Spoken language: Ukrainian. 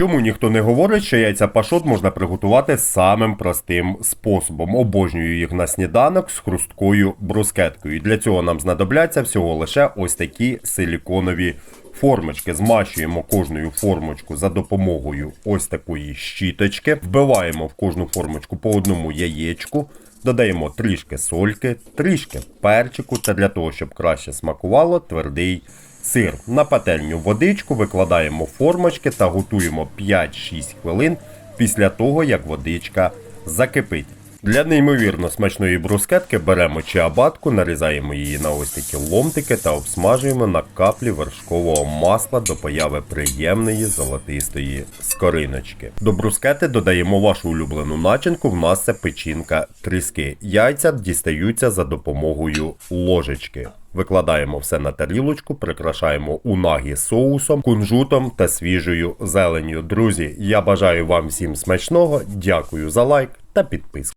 Чому ніхто не говорить, що яйця пашот можна приготувати самим простим способом? Обожнюю їх на сніданок з хрусткою брускеткою. Для цього нам знадобляться всього лише ось такі силіконові формочки. Змащуємо кожною формочку за допомогою ось такої щіточки. Вбиваємо в кожну формочку по одному яєчку. Додаємо трішки сольки, трішки перчику та для того, щоб краще смакувало твердий сир. На пательню водичку викладаємо формочки та готуємо 5-6 хвилин після того, як водичка закипить. Для неймовірно смачної брускетки беремо чиабатку, нарізаємо її на ось такі ломтики та обсмажуємо на каплі вершкового масла до появи приємної золотистої скориночки. До брускети додаємо вашу улюблену начинку. В нас це печінка тріски. Яйця дістаються за допомогою ложечки. Викладаємо все на тарілочку, прикрашаємо унагі соусом, кунжутом та свіжою зеленню. Друзі, я бажаю вам всім смачного, дякую за лайк та підписку.